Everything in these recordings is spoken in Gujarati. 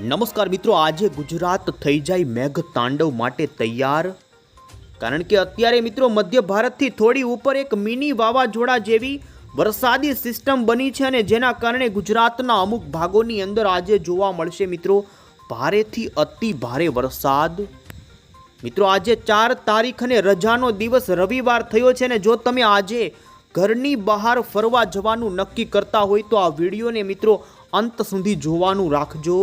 નમસ્કાર મિત્રો, આજે ગુજરાત થઈ જાય મેઘ તાંડવ માટે તૈયાર. કારણ કે અત્યારે મિત્રો મધ્ય ભારતથી થોડી ઉપર એક મિની વાવાઝોડા જેવી વરસાદી સિસ્ટમ બની છે અને જેના કારણે ગુજરાતના અમુક ભાગોની અંદર આજે જોવા મળશે મિત્રો, ભારેથી અતિ ભારે વરસાદ. મિત્રો, આજે ચાર તારીખ અને રજાનો દિવસ રવિવાર થયો છે ને જો તમે આજે ઘરની બહાર ફરવા જવાનું નક્કી કરતા હોય તો આ વિડીયોને મિત્રો અંત સુધી જોવાનું રાખજો.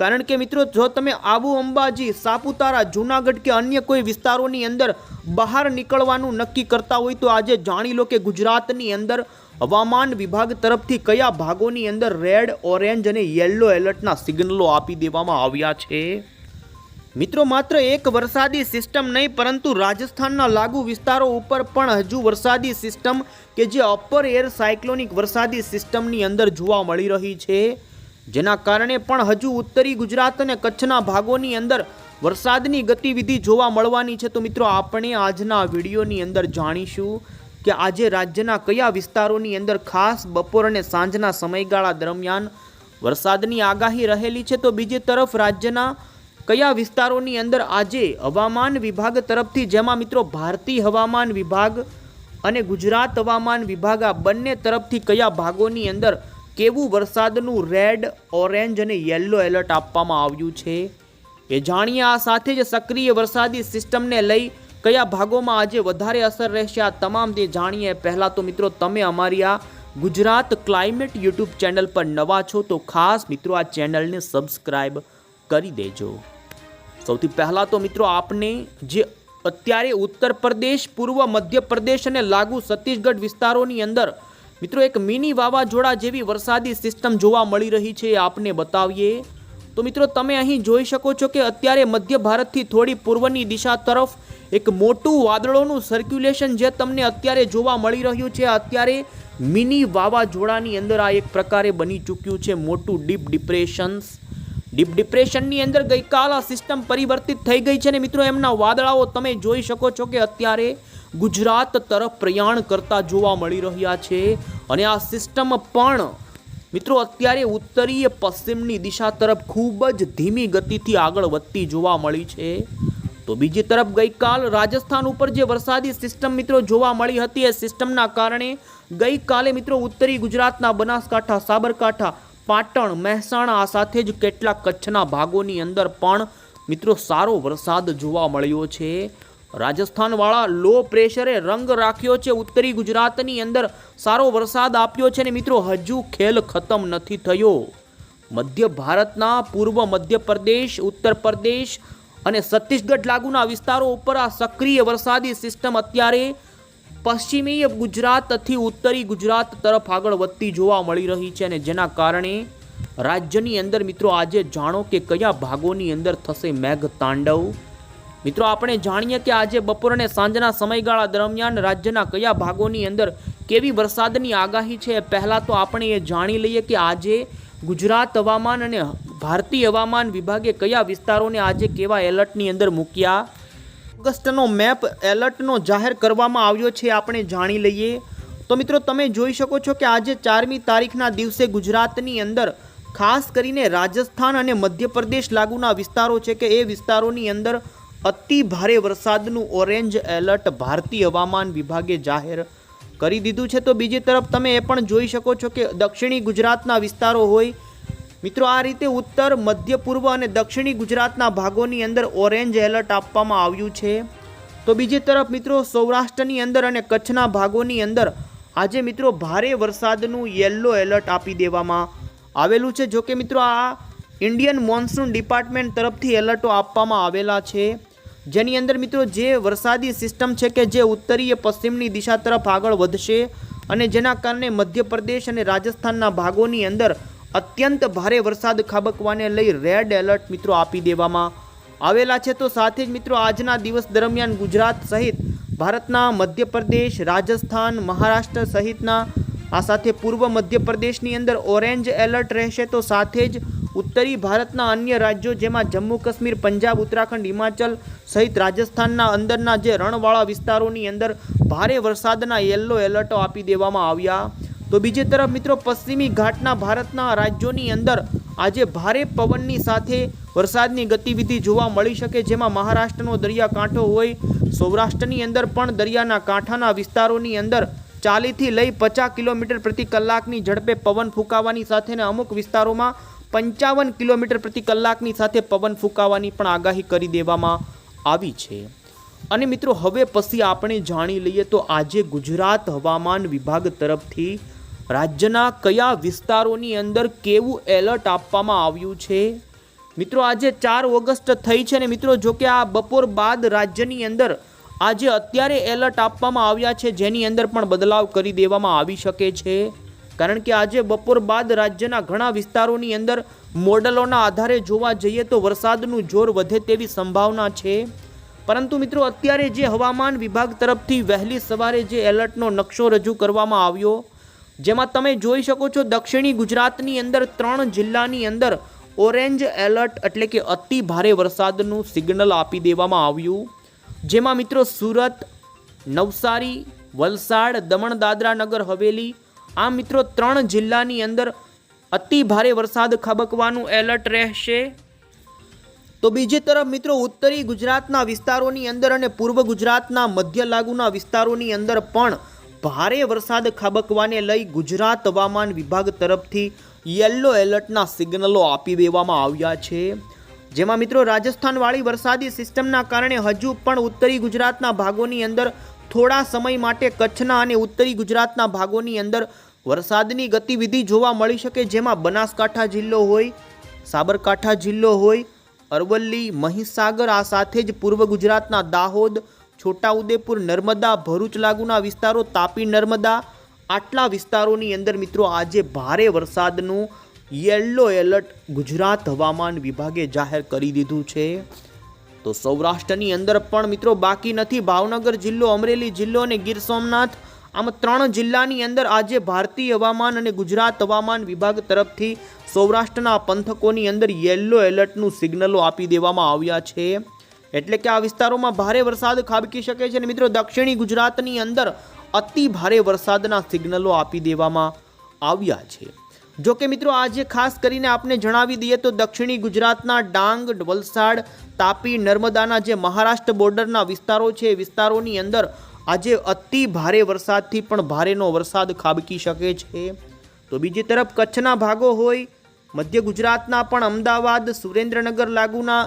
કારણ કે મિત્રો, જો તમે આબુ અંબાજી, સાપુતારા, જૂનાગઢ કે અન્ય કોઈ વિસ્તારોની અંદર બહાર નીકળવાનું નક્કી કરતા હોય તો આજે જાણી લો કે ગુજરાતની અંદર હવામાન વિભાગ તરફથી કયા ભાગોની અંદર રેડ, ઓરેન્જ અને યલો એલર્ટના સિગ્નલો આપી દેવામાં આવ્યા છે? મિત્રો, માત્ર એક વરસાદી સિસ્ટમ નહીં, પરંતુ રાજસ્થાનના લાગુ વિસ્તારો ઉપર પણ હજુ વરસાદી સિસ્ટમ કે જે અપર એર સાયક્લોનિક વરસાદી સિસ્ટમની અંદર જોવા મળી રહી છે. જેના કારણે પણ હજુ ઉત્તરી ગુજરાત અને કચ્છના ભાગોની અંદર વરસાદની ગતિવિધિ જોવા મળવાની છે. તો મિત્રો, આપણે આજના વિડીયોની અંદર જાણીશું કે આજે રાજ્યના કયા વિસ્તારોની અંદર ખાસ બપોર અને સાંજના સમયગાળા દરમિયાન વરસાદની આગાહી રહેલી છે. તો બીજી તરફ રાજ્યના કયા વિસ્તારોની અંદર આજે હવામાન વિભાગ તરફથી, જેમાં મિત્રો ભારતીય હવામાન વિભાગ અને ગુજરાત હવામાન વિભાગ આ બંને તરફથી કયા ભાગોની અંદર કેવું વરસાદનું રેડ, ઓરેન્જ અને યલો એલર્ટ આપવામાં આવ્યું છે? એ જાણીએ આ સાથે જ સક્રિય વરસાદી સિસ્ટમને લઈ કયા ભાગોમાં આજે વધારે અસર રહેશે આ તમામ તે જાણીએ. પહેલાં તો મિત્રો તમે અમારી આ ગુજરાત ક્લાઇમેટ યુટ્યુબ ચેનલ પર નવા છો તો ખાસ મિત્રો આ ચેનલને સબસ્ક્રાઈબ કરી દેજો. સૌથી પહેલાં તો મિત્રો આપને જે અત્યારે ઉત્તર પ્રદેશ, પૂર્વ મધ્ય પ્રદેશ અને લાગુ છત્તીસગઢ વિસ્તારોની અંદર મિત્રો, એક મિની વાવાઝોડા જેવી વરસાદી સિસ્ટમ જોવા મળી રહી છે આપને બતાવીએ. તો મિત્રો, તમે અહીં જોઈ શકો છો કે અત્યારે મધ્ય ભારતથી થોડી પૂર્વની દિશા તરફ એક મોટું વાદળોનું સર્ક્યુલેશન જે તમને અત્યારે જોવા મળી રહ્યું છે, અત્યારે મિની વાવાઝોડાની અંદર આ એક પ્રકારે બની ચૂક્યું છે, મોટું ડીપ ડિપ્રેશન્સ ડીપ ડિપ્રેશનની અંદર ગઈકાલ આ સિસ્ટમ પરિવર્તિત થઈ ગઈ છે ને મિત્રો, એમના વાદળાઓ તમે જોઈ શકો છો કે અત્યારે ગુજરાત તરફ પ્રયાણ કરતા જોવા મળી રહ્યા છે અને આ સિસ્ટમ પણ મિત્રો અત્યારે ઉત્તરીય પશ્ચિમની દિશા તરફ ખૂબ જ ધીમી ગતિથી આગળ વધતી જોવા મળી છે. તો બીજી તરફ ગઈકાલ રાજસ્થાન ઉપર જે વરસાદી સિસ્ટમ મિત્રો જોવા મળી હતી, એ સિસ્ટમના કારણે ગઈકાલે મિત્રો ઉત્તરી ગુજરાતના બનાસકાંઠા, સાબરકાંઠા, પાટણ, મહેસાણા આ સાથે જ કેટલાક કચ્છના ભાગોની અંદર પણ મિત્રો સારો વરસાદ જોવા મળ્યો છે. રાજસ્થાનવાળા લો પ્રેશરે રંગ રાખ્યો છે. ઉત્તરી ગુજરાતની અંદર સારો વરસાદ આપ્યો છે ને મિત્રો, હજુ ખેલ ખતમ નથી થયો. મધ્ય ભારતના પૂર્વ મધ્ય પ્રદેશ ઉત્તર પ્રદેશ અને છત્તીસગઢ લાગુના વિસ્તારો ઉપર આ સક્રિય વરસાદી સિસ્ટમ અત્યારે પશ્ચિમીય ગુજરાતથી ઉત્તરી ગુજરાત તરફ આગળ વધતી જોવા મળી રહી છે અને જેના કારણે રાજ્યની અંદર મિત્રો આજે જાણો કે કયા ભાગોની અંદર થશે મેઘ તાંડવ મિત્રો, આપણે જાણીએ કે આજે બપોર અને સાંજના સમયગાળા દરમિયાન રાજ્યના કયા ભાગોની અંદર કેવી વરસાદની આગાહી છે, પહેલાં તો આપણે એ જાણી લઈએ કે આજે ગુજરાત હવામાન અને ભારતીય હવામાન વિભાગે કયા વિસ્તારોને આજે કેવા એલર્ટની અંદર મૂક્યા. ઓગસ્ટનો મેપ એલર્ટનો જાહેર કરવામાં આવ્યો છે, આપણે જાણી લઈએ. તો મિત્રો, તમે જોઈ શકો છો કે આજે ચારમી તારીખના દિવસે ગુજરાતની અંદર ખાસ કરીને રાજસ્થાન અને મધ્યપ્રદેશ લાગુના વિસ્તારો છે કે એ વિસ્તારોની અંદર અતિ ભારે વરસાદનું ઓરેન્જ એલર્ટ ભારતીય હવામાન વિભાગે જાહેર કરી દીધું છે. તો બીજી તરફ તમે એ પણ જોઈ શકો છો કે દક્ષિણી ગુજરાતના વિસ્તારો હોય, મિત્રો આ રીતે ઉત્તર, મધ્ય, પૂર્વ અને દક્ષિણી ગુજરાતના ભાગોની અંદર ઓરેન્જ એલર્ટ આપવામાં આવ્યું છે. તો બીજી તરફ મિત્રો સૌરાષ્ટ્રની અંદર અને કચ્છના ભાગોની અંદર આજે મિત્રો ભારે વરસાદનું યલો એલર્ટ આપી દેવામાં આવેલું છે. જોકે મિત્રો આ ઇન્ડિયન મોન્સૂન ડિપાર્ટમેન્ટ તરફથી એલર્ટો આપવામાં આવેલા છે. જેની અંદર મિત્રો જે વરસાદી સિસ્ટમ છે કે જે ઉત્તરીય પશ્ચિમની દિશા તરફ આગળ વધશે અને જેના કારણે મધ્યપ્રદેશ અને રાજસ્થાનના ભાગોની અંદર અત્યંત ભારે વરસાદ ખાબકવાને લઈ રેડ એલર્ટ મિત્રો આપી દેવામાં આવેલા છે. તો સાથે જ મિત્રો આજના દિવસ દરમિયાન ગુજરાત સહિત ભારતના મધ્યપ્રદેશ, રાજસ્થાન, મહારાષ્ટ્ર સહિતના આ સાથે પૂર્વ મધ્યપ્રદેશની અંદર ઓરેન્જ એલર્ટ રહેશે. તો સાથે જ ઉત્તરી ભારતના અન્ય રાજ્યો જેમાં જમ્મુ કાશ્મીર, પંજાબ, ઉત્તરાખંડ, હિમાચલ સહિત રાજસ્થાનના અંદરના જે રણવાળા વિસ્તારોની અંદર ભારે વરસાદના યલો એલર્ટો આપી દેવામાં આવ્યા. તો બીજી તરફ મિત્રો, પશ્ચિમી ઘાટના ભારતના રાજ્યોની અંદર આજે ભારે પવનની સાથે વરસાદની ગતિવિધિ જોવા મળી શકે, જેમાં મહારાષ્ટ્રનો દરિયાકાંઠો હોય, સૌરાષ્ટ્રની અંદર પણ દરિયાના કાંઠાના વિસ્તારોની અંદર ચાલીથી લઈ પચાસ કિલોમીટર પ્રતિ કલાકની ઝડપે પવન ફૂંકાવાની સાથેના અમુક વિસ્તારોમાં પંચાવન કિલોમીટર પ્રતિ કલાકની સાથે પવન ફૂંકાવાની પણ આગાહી કરી દેવામાં આવી છે. અને મિત્રો, હવે પછી આપણે જાણી લઈએ તો આજે ગુજરાત હવામાન વિભાગ તરફથી રાજ્યના કયા વિસ્તારોની અંદર કેવું એલર્ટ આપવામાં આવ્યું છે? મિત્રો, આજે ચાર ઓગસ્ટ થઈ છે ને મિત્રો, જો કે આ બપોર બાદ રાજ્યની અંદર આજે અત્યારે એલર્ટ આપવામાં આવ્યા છે, જેની અંદર પણ બદલાવ કરી દેવામાં આવી શકે છે. કારણ કે આજે બપોર બાદ રાજ્યના ઘણા વિસ્તારોની અંદર મોડલોના આધારે જોવા જઈએ તો વરસાદનું જોર વધે તેવી સંભાવના છે. પરંતુ મિત્રો, અત્યારે જે હવામાન વિભાગ તરફથી વહેલી સવારે જે એલર્ટનો નકશો રજૂ કરવામાં આવ્યો, જેમાં તમે જોઈ શકો છો દક્ષિણી ગુજરાતની અંદર ત્રણ જિલ્લાની અંદર ઓરેન્જ એલર્ટ એટલે કે અતિ ભારે વરસાદનું સિગ્નલ આપી દેવામાં આવ્યું. જેમાં મિત્રો, સુરત, નવસારી, વલસાડ, દમણ, દાદરા નગર, હવેલી આ મિત્રો ત્રણ જિલ્લાની અંદર અતિ ભારે વરસાદ ખાબકવાનું એલર્ટ રહેશે. તો બીજી તરફ મિત્રો ઉત્તરી ગુજરાતના વિસ્તારોની અંદર અને પૂર્વ ગુજરાતના મધ્ય લાગુના વિસ્તારોની અંદર પણ ભારે વરસાદ ખાબકવાને લઈ ગુજરાત હવામાન વિભાગ તરફથી યલો એલર્ટના સિગ્નલો આપી દેવામાં આવ્યા છે. જેમાં મિત્રો રાજસ્થાનવાળી વરસાદી સિસ્ટમના કારણે હજુ પણ ઉત્તરી ગુજરાતના ભાગોની અંદર થોડા સમય માટે કચ્છના અને ઉત્તરી ગુજરાતના ભાગોની અંદર વરસાદની ગતિવિધિ જોવા મળી શકે જેમાં બનાસકાંઠા જિલ્લો હોય, સાબરકાંઠા જિલ્લો હોય, અરવલ્લી, મહીસાગર, આ સાથે જ પૂર્વ ગુજરાતના દાહોદ, છોટાઉદેપુર, નર્મદા, ભરૂચ લાગુના વિસ્તારો તાપી નર્મદા, આટલા વિસ્તારોની અંદર મિત્રો આજે ભારે વરસાદનું યલો એલર્ટ ગુજરાત હવામાન વિભાગે જાહેર કરી દીધું છે. તો સૌરાષ્ટ્રની અંદર પણ મિત્રો બાકી નથી. ભાવનગર જિલ્લો, અમરેલી જિલ્લો અને ગીર સોમનાથ, આમ ત્રણ જિલ્લાની અંદર આજે ભારતીય હવામાન અને ગુજરાત હવામાન વિભાગ તરફથી સૌરાષ્ટ્રના પંથકોની અંદર યેલો એલર્ટનું સિગ્નલો આપી દેવામાં આવ્યા છે. એટલે કે આ વિસ્તારોમાં ભારે વરસાદ ખાબકી શકે છે અને મિત્રો દક્ષિણી ગુજરાતની અંદર અતિ ભારે વરસાદના સિગ્નલો આપી દેવામાં આવ્યા છે. જો કે મિત્રો આજે ખાસ કરીને આપને જણાવી દઈએ તો દક્ષિણી ગુજરાતના ડાંગ, વલસાડ, તાપી, નર્મદાના જે મહારાષ્ટ્ર બોર્ડરના વિસ્તારો છે, એ વિસ્તારોની અંદર આજે અતિ ભારે વરસાદથી પણ ભારેનો વરસાદ ખાબકી શકે છે. તો બીજી તરફ કચ્છના ભાગો હોય, મધ્ય ગુજરાતના પણ અમદાવાદ, સુરેન્દ્રનગર લાગુના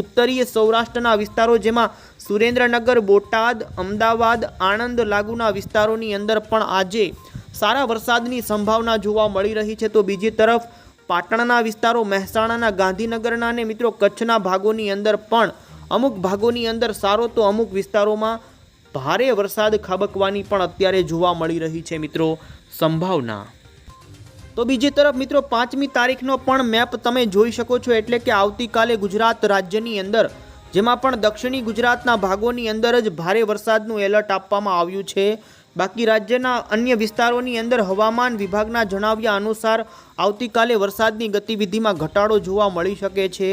ઉત્તરીય સૌરાષ્ટ્રના વિસ્તારો, જેમાં સુરેન્દ્રનગર, બોટાદ, અમદાવાદ, આણંદ લાગુના વિસ્તારોની અંદર પણ આજે સારા વરસાદની સંભાવના જોવા મળી રહી છે, તો બીજી તરફ પાટણના વિસ્તારો, મહેસાણાના, ગાંધીનગરના અને મિત્રો કચ્છના ભાગોની અંદર પણ અમુક ભાગોની અંદર સારો તો અમુક વિસ્તારોમાં ભારે વરસાદ ખાબકવાની પણ અત્યારે જોવા મળી રહી છે મિત્રો સંભાવના. તો બીજી તરફ મિત્રો પાંચમી તારીખનો પણ મેપ તમે જોઈ શકો છો, એટલે કે આવતીકાલે ગુજરાત રાજ્યની અંદર, જેમાં પણ દક્ષિણી ગુજરાતના ભાગોની અંદર જ ભારે વરસાદનું એલર્ટ આપવામાં આવ્યું છે. બાકી રાજ્યના અન્ય વિસ્તારોની અંદર હવામાન વિભાગના જણાવ્યા અનુસાર આવતીકાલે વરસાદની ગતિવિધિમાં ઘટાડો જોવા મળી શકે છે.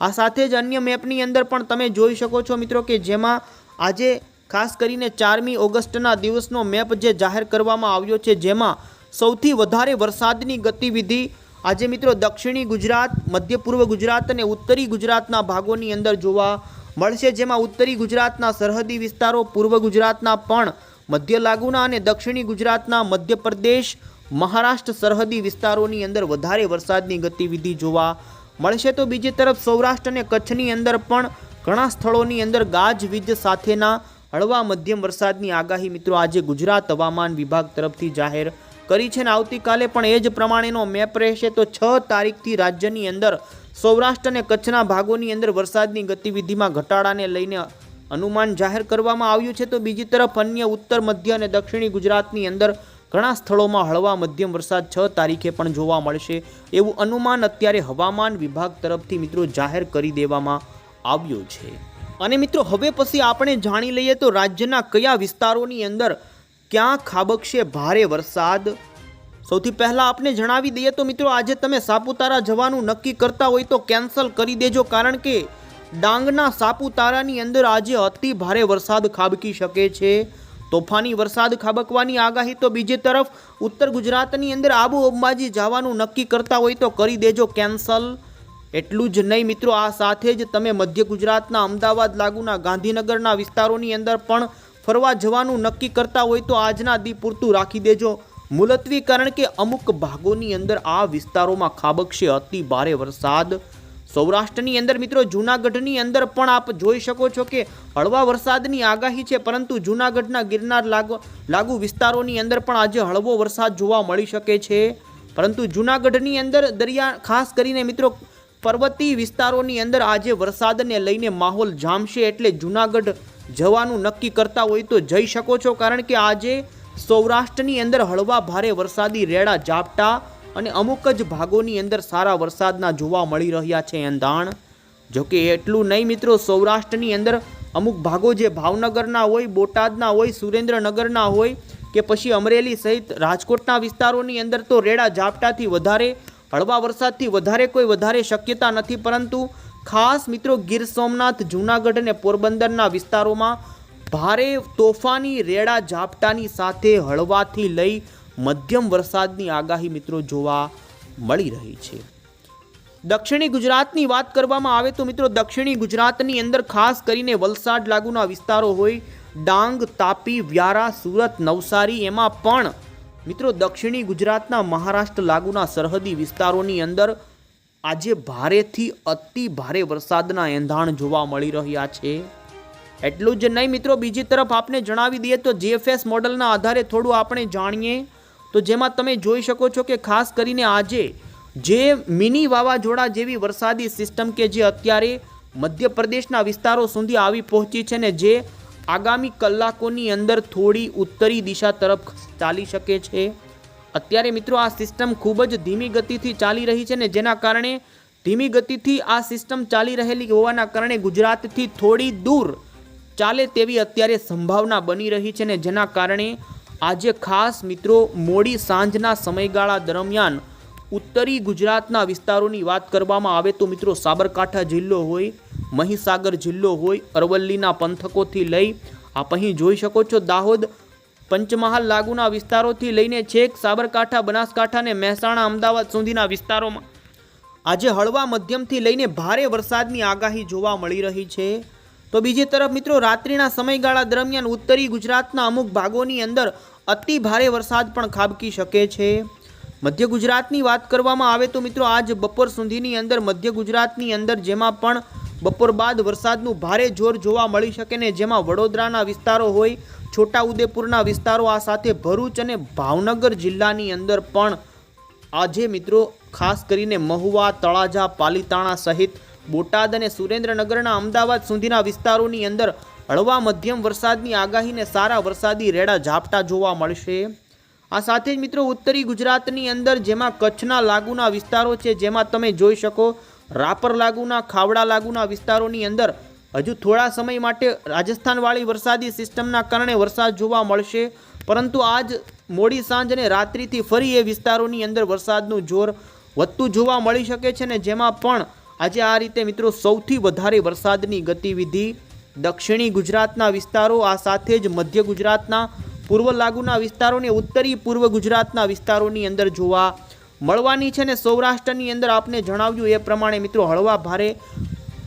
આ સાથે જ અન્ય મેપની અંદર પણ તમે જોઈ શકો છો મિત્રો કે જેમાં આજે ખાસ કરીને ચારમી ઓગસ્ટના દિવસનો મેપ જે જાહેર કરવામાં આવ્યો છે જેમાં સૌથી વધારે વરસાદની ગતિવિધિ આજે મિત્રો દક્ષિણી ગુજરાત, મધ્ય પૂર્વ ગુજરાત અને ઉત્તરી ગુજરાતના ભાગોની અંદર જોવા મળશે. જેમાં ઉત્તરી ગુજરાતના સરહદી વિસ્તારો, પૂર્વ ગુજરાતના પણ મધ્ય લાગુના અને દક્ષિણી ગુજરાતના મધ્યપ્રદેશ, મહારાષ્ટ્ર સરહદી વિસ્તારોની અંદર વધારે વરસાદની ગતિવિધિ જોવા મળશે. તો બીજી તરફ સૌરાષ્ટ્ર અને કચ્છની અંદર પણ ઘણા સ્થળોની અંદર ગાજવીજ સાથેના હળવા મધ્યમ વરસાદની આગાહી મિત્રો આજે ગુજરાત હવામાન વિભાગ તરફથી જાહેર કરી છે ને આવતીકાલે પણ એ જ પ્રમાણેનો મેપ રહેશે. તો છ તારીખથી રાજ્યની અંદર સૌરાષ્ટ્ર અને કચ્છના ભાગોની અંદર વરસાદની ગતિવિધિમાં ઘટાડાને લઈને અનુમાન જાહેર કરવામાં આવ્યું છે તો બીજી તરફ અન્ય ઉત્તર, મધ્ય અને દક્ષિણી ગુજરાતની અંદર ઘણા સ્થળોમાં હળવા મધ્યમ વરસાદ છ તારીખે પણ જોવા મળશે. એવું અનુમાન અત્યારે હવામાન વિભાગ તરફથી મિત્રો જાહેર કરી દેવામાં આવ્યું છે. અને મિત્રો, હવે પછી આપણે જાણી લઈએ તો રાજ્યના કયા વિસ્તારોની અંદર ક્યાં ખાબકશે ભારે વરસાદ? સૌથી પહેલાં આપને જણાવી દઈએ તો મિત્રો, આજે તમે સાપુતારા જવાનું નક્કી કરતા હોય તો કેન્સલ કરી દેજો કારણ કે ડાંગના સાપુતારાની અંદર આજે અતિ ભારે વરસાદ ખાબકી શકે છે. તોફાની વરસાદ ખાબકવાની આગાહી તો બીજી તરફ ઉત્તર ગુજરાતની અંદર આબુ અંબાજી જવાનું નક્કી કરતા હોય તો કરી દેજો કેન્સલ. એટલું જ નહીં મિત્રો, આ સાથે જ તમે મધ્ય ગુજરાતના અમદાવાદ લાગુના ગાંધીનગરના વિસ્તારોની અંદર પણ ફરવા જવાનું નક્કી કરતા હોય તો આજના દી પૂરતું રાખી દેજો. મુલતવી કારણ કે અમુક ભાગોની અંદર આ વિસ્તારોમાં ખાબકશે અતિ ભારે વરસાદ. સૌરાષ્ટ્રની અંદર મિત્રો, જૂનાગઢની અંદર પણ આપ જોઈ શકો છો કે હળવા વરસાદની આગાહી છે, પરંતુ જૂનાગઢના ગિરનાર લાગુ લાગુ વિસ્તારોની અંદર પણ આજે હળવો વરસાદ જોવા મળી શકે છે. પરંતુ જૂનાગઢની અંદર દરિયા, ખાસ કરીને મિત્રો પર્વતીય વિસ્તારોની અંદર આજે વરસાદને લઈને માહોલ જામશે એટલે જૂનાગઢ જવાનું નક્કી કરતા હોય તો જઈ શકો છો, કારણ કે આજે સૌરાષ્ટ્રની અંદર હળવા ભારે વરસાદી રેડા ઝાપટા અને અમુક જ ભાગોની અંદર સારા વરસાદના જોવા મળી રહ્યા છે એંધાણ જોકે એટલું નહીં મિત્રો, સૌરાષ્ટ્રની અંદર અમુક ભાગો જે ભાવનગરના હોય, બોટાદના હોય, સુરેન્દ્રનગરના હોય, કે પછી અમરેલી સહિત રાજકોટના વિસ્તારોની અંદર તો રેડા ઝાપટાથી વધારે, હળવા વરસાદથી વધારે કોઈ વધારે શક્યતા નથી. પરંતુ ખાસ મિત્રો, ગીર સોમનાથ, જૂનાગઢ અને પોરબંદરના વિસ્તારોમાં ભારે તોફાની રેડા ઝાપટાની સાથે હળવાથી લઈ મધ્યમ વરસાદની આગાહી મિત્રો જોવા મળી રહી છે. દક્ષિણી ગુજરાતની વાત કરવામાં આવે તો મિત્રો દક્ષિણી ગુજરાતની અંદર ખાસ કરીને વલસાડ લાગુના વિસ્તારો હોય, ડાંગ, તાપી, વ્યારા, સુરત, નવસારી, એમાં પણ મિત્રો દક્ષિણી ગુજરાતના મહારાષ્ટ્ર લાગુના સરહદી વિસ્તારોની અંદર આજે ભારેથી અતિ ભારે વરસાદના એંધાણ જોવા મળી રહ્યા છે. એટલું જ નહીં મિત્રો, બીજી તરફ આપને જણાવી દઈએ તો જીએફએસ મોડલના આધારે થોડું આપણે જાણીએ તો જેમાં તમે જોઈ શકો છો કે ખાસ કરીને આજે જે મિની વાવાઝોડા જેવી વરસાદી સિસ્ટમ કે જે અત્યારે મધ્યપ્રદેશના વિસ્તારો સુધી આવી પહોંચી છે ને જે આગામી કલાકોની અંદર થોડી ઉત્તરી દિશા તરફ ચાલી શકે છે. અત્યારે મિત્રો આ સિસ્ટમ ખૂબ જ ધીમી ગતિથી ચાલી રહી છે ને જેના કારણે ધીમી ગતિથી આ સિસ્ટમ ચાલી રહેલી હોવાના કારણે ગુજરાતથી થોડી દૂર ચાલે તેવી અત્યારે સંભાવના બની રહી છે ને જેના કારણે આજે ખાસ મિત્રો મોડી સાંજના સમયગાળા દરમિયાન ઉત્તરી ગુજરાતના વિસ્તારોની વાત કરવામાં આવે તો મિત્રો સાબરકાંઠા જિલ્લો હોય, મહીસાગર જિલ્લો હોય, અરવલ્લીના પંથકોથી લઈ આપ અહીં જોઈ શકો છો દાહોદ પંચમહાલ લાગુના વિસ્તારોથી લઈને છેક સાબરકાંઠા, બનાસકાંઠા અને મહેસાણા, અમદાવાદ સુધીના વિસ્તારોમાં. આજે હળવા મધ્યમથી લઈને ભારે વરસાદની આગાહી જોવા મળી રહી છે. તો બીજી તરફ મિત્રો, રાત્રિના સમયગાળા દરમિયાન ઉત્તરી ગુજરાતના અમુક ભાગોની અંદર અતિ ભારે વરસાદ પણ ખાબકી શકે છે. મધ્ય ગુજરાતની વાત કરવામાં આવે તો મિત્રો, આજ બપોર સુધીની અંદર મધ્ય ગુજરાતની અંદર જેમાં પણ બપોર બાદ વરસાદનું ભારે જોર જોવા મળી શકે ને જેમાં વડોદરાના વિસ્તારો હોય, છોટાઉદેપુરના વિસ્તારો, આ સાથે ભરૂચ અને ભાવનગર જિલ્લાની અંદર પણ આજે મિત્રો, ખાસ કરીને મહુવા, તળાજા, પાલીતાણા સહિત બોટાદ અને સુરેન્દ્રનગરના અમદાવાદ સુધીના વિસ્તારોની અંદર હળવા મધ્યમ વરસાદની આગાહીને સારા વરસાદી રેડા ઝાપટા જોવા મળશે. આ સાથે જ મિત્રો ઉત્તરી ગુજરાતની અંદર જેમાં કચ્છના લાગુના વિસ્તારો છે, જેમાં તમે જોઈ શકો રાપર લાગુના, ખાવડા લાગુના વિસ્તારોની અંદર હજુ થોડા સમય માટે રાજસ્થાનવાળી વરસાદી સિસ્ટમના કારણે વરસાદ જોવા મળશે. પરંતુ આજ મોડી સાંજ અને રાત્રિથી ફરી એ વિસ્તારોની અંદર વરસાદનું જોર વધતું જોવા મળી શકે છે ને જેમાં પણ આજે આ રીતે મિત્રો સૌથી વધારે વરસાદની ગતિવિધિ દક્ષિણી ગુજરાતના વિસ્તારો, આ સાથે જ મધ્ય ગુજરાતના, પૂર્વ લાગુના વિસ્તારોને ઉત્તરી પૂર્વ ગુજરાતના વિસ્તારોની અંદર જોવા મળવાની છે ને સૌરાષ્ટ્રની અંદર આપને જણાવ્યું એ પ્રમાણે મિત્રો હળવા ભારે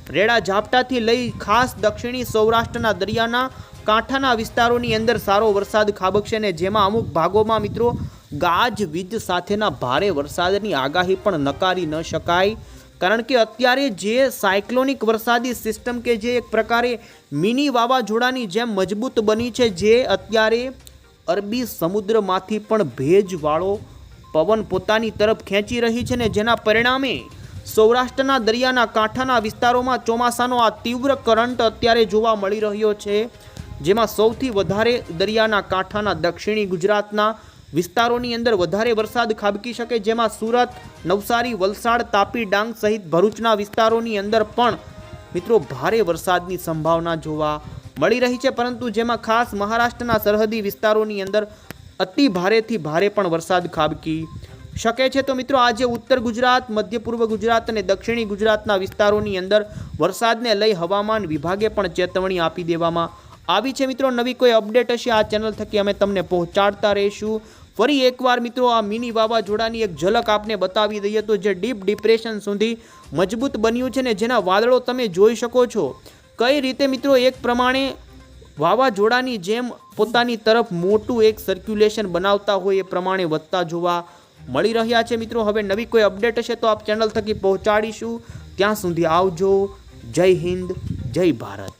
રેડા ઝાપટાથી લઈ ખાસ દક્ષિણી સૌરાષ્ટ્રના દરિયાના કાંઠાના વિસ્તારોની અંદર સારો વરસાદ ખાબકશે ને જેમાં અમુક ભાગોમાં મિત્રો ગાજ વીજ સાથેના ભારે વરસાદની આગાહી પણ નકારી ન શકાય. કારણ કે અત્યારે જે સાયક્લોનિક વરસાદી સિસ્ટમ કે જે એક પ્રકારે મિની વાવાઝોડાની જેમ મજબૂત બની છે, જે અત્યારે અરબી સમુદ્રમાંથી પણ ભેજવાળો પવન પોતાની તરફ ખેંચી રહી છે ને જેના પરિણામે સૌરાષ્ટ્રના દરિયાના કાંઠાના વિસ્તારોમાં ચોમાસાનો આ તીવ્ર કરંટ અત્યારે જોવા મળી રહ્યો છે, જેમાં સૌથી વધારે દરિયાના કાંઠાના દક્ષિણી ગુજરાતના વિસ્તારોની અંદર વધારે વરસાદ ખાબકી શકે જેમાં સુરત, નવસારી, વલસાડ, તાપી, ડાંગ સહિત ભરૂચના વિસ્તારોની અંદર પણ મિત્રો ભારે વરસાદની સંભાવના જોવા મળી રહી છે. પરંતુ જેમાં ખાસ મહારાષ્ટ્રના સરહદી વિસ્તારોની અંદર અતિ ભારેથી ભારે પણ વરસાદ ખાબકી શકે છે. તો મિત્રો આજે ઉત્તર ગુજરાત, મધ્ય પૂર્વ ગુજરાત અને દક્ષિણી ગુજરાતના વિસ્તારોની અંદર વરસાદને લઈ હવામાન વિભાગે પણ ચેતવણી આપી દેવામાં આવી છે મિત્રો, નવી કોઈ અપડેટ હશે આ ચેનલ થકી અમે તમને પહોંચાડતા રહીશું. ફરી એકવાર મિત્રો, આ મિની વાવાઝોડાની એક ઝલક આપને બતાવી દઈએ તો જે ડીપ ડિપ્રેશન સુધી મજબૂત બન્યું છે ને જેના વાદળો તમે જોઈ શકો છો. કઈ રીતે મિત્રો, એક પ્રમાણે વાવાઝોડાની જેમ પોતાની તરફ મોટું એક સર્ક્યુલેશન બનાવતા હોય એ પ્રમાણે વધતા જોવા મળી રહ્યા છે મિત્રો. હવે નવી કોઈ અપડેટ હશે તો આપ ચેનલ થકી પહોંચાડીશું. ત્યાં સુધી આવજો. જય હિન્દ, જય ભારત.